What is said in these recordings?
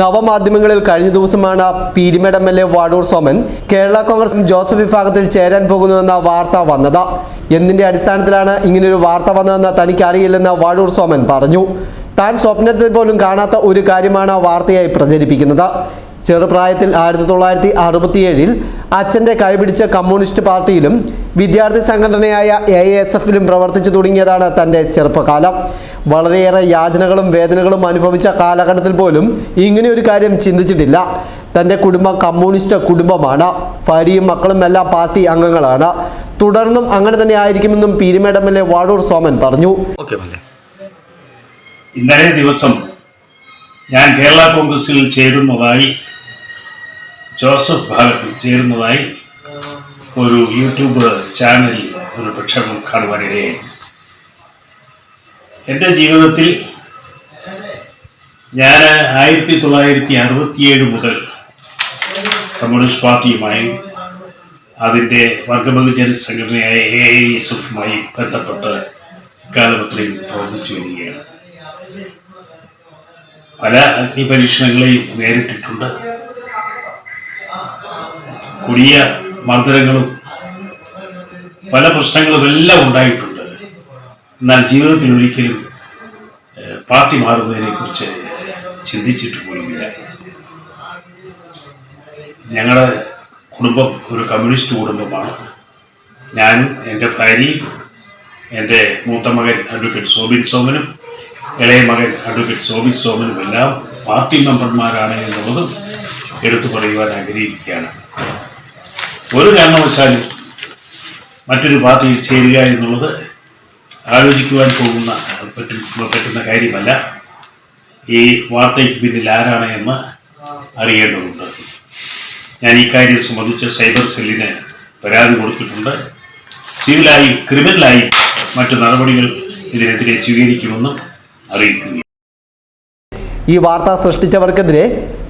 നവമാധ്യമങ്ങളിൽ കഴിഞ്ഞ ദിവസമാണ് Peermade M L A Vazhoor Soman Kerala Congress Joseph വിഭാഗത്തിൽ ചേരാൻ പോകുന്നുവെന്ന വാർത്ത വന്നത്. എന്തിന്റെ അടിസ്ഥാനത്തിലാണ് ഇങ്ങനൊരു വാർത്ത വന്നതെന്ന് തനിക്ക് അറിയില്ലെന്ന് വാടൂർ സോമൻ പറഞ്ഞു. താൻ സ്വപ്നത്തിൽ പോലും കാണാത്ത ഒരു കാര്യമാണ് വാർത്തയായി പ്രചരിപ്പിക്കുന്നത്. ചെറുപ്രായത്തിൽ ആയിരത്തി തൊള്ളായിരത്തി അറുപത്തിയേഴിൽ അച്ഛന്റെ കൈപിടിച്ച കമ്മ്യൂണിസ്റ്റ് പാർട്ടിയിലും വിദ്യാർത്ഥി സംഘടനയായ എ എസ് എഫിലും പ്രവർത്തിച്ചു തുടങ്ങിയതാണ് തന്റെ ചെറുപ്പകാലം. വളരെയേറെ യാചനകളും വേദനകളും അനുഭവിച്ച കാലഘട്ടത്തിൽ പോലും ഇങ്ങനെയൊരു കാര്യം ചിന്തിച്ചിട്ടില്ല. തന്റെ കുടുംബം കമ്മ്യൂണിസ്റ്റ് കുടുംബമാണ്. ഭാര്യയും മക്കളും എല്ലാം പാർട്ടി അംഗങ്ങളാണ്. തുടർന്നും അങ്ങനെ തന്നെ ആയിരിക്കുമെന്നും Peermade M L A Vazhoor Soman പറഞ്ഞു. ഇന്നലെ ദിവസം ഞാൻ കേരള കോൺഗ്രസിൽ ചേരുന്നതായി ജോസഫ് ഭാഗത്തിൽ ചേരുന്നതായി ഒരു യൂട്യൂബ് ചാനലിൽ ഒരു പ്രക്ഷേപണം കാണുവാനിടയായി. എന്റെ ജീവിതത്തിൽ ഞാൻ ആയിരത്തി തൊള്ളായിരത്തി അറുപത്തിയേഴ് മുതൽ കമ്മ്യൂണിസ്റ്റ് പാർട്ടിയുമായും അതിന്റെ വർഗബഹുജന സംഘടനയായ എ ഐ എസ് ബന്ധപ്പെട്ട് കാലപത്രയിൽ പ്രവർത്തിച്ചു വരികയാണ്. പല അഗ്നിപരീക്ഷണങ്ങളെയും നേരിട്ടിട്ടുണ്ട്. കൊടിയ മർദ്ദനങ്ങളും പല പ്രശ്നങ്ങളും എല്ലാം ഉണ്ടായിട്ടുണ്ട്. എന്നാൽ ജീവിതത്തിൽ ഒരിക്കലും പാർട്ടി മാറുന്നതിനെ കുറിച്ച് ചിന്തിച്ചിട്ട് പോലുമില്ല ഞങ്ങളുടെ കുടുംബം ഒരു കമ്മ്യൂണിസ്റ്റ് കുടുംബമാണ്. ഞാനും എന്റെ ഭാര്യയും എന്റെ മൂത്ത മകൻ അഡ്വക്കേറ്റ് സോബിൻ സോമനും ഇളയ മകൻ അഡ്വക്കേറ്റ് സോബിൻ സോമനും എല്ലാം പാർട്ടി മെമ്പർമാരാണ് എന്നുള്ളതും എടുത്തു പറയുവാൻ ആഗ്രഹിക്കുകയാണ്. ഒരു കാരണവശാലും മറ്റൊരു പാർട്ടിയിൽ ചേരുക എന്നുള്ളത് ആലോചിക്കുവാൻ പോകുന്ന പറ്റും പറ്റുന്ന കാര്യമല്ല. ഈ വാർത്തയ്ക്ക് പിന്നിൽ ആരാണ് എന്ന് അറിയേണ്ടതുണ്ട്. ഞാൻ ഈ കാര്യം സംബന്ധിച്ച് സൈബർ സെല്ലിന് പരാതി കൊടുത്തിട്ടുണ്ട്. സിവിലായും ക്രിമിനലായും മറ്റു നടപടികൾ ഇതിനെതിരെ സ്വീകരിക്കുമെന്നും അറിയിക്കുന്നു ഈ വാർത്ത സൃഷ്ടിച്ചവർക്കെതിരെ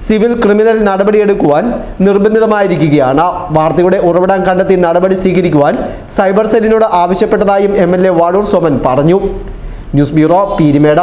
സിവിൽ ക്രിമിനൽ നടപടിയെടുക്കുവാൻ നിർബന്ധിതമായിരിക്കുകയാണ്. വാർത്തയുടെ ഉറവിടം കണ്ടെത്തി നടപടി സ്വീകരിക്കുവാൻ സൈബർ സെല്ലിനോട് ആവശ്യപ്പെട്ടതായും M L A Vazhoor Soman പറഞ്ഞു. News bureau Peermade.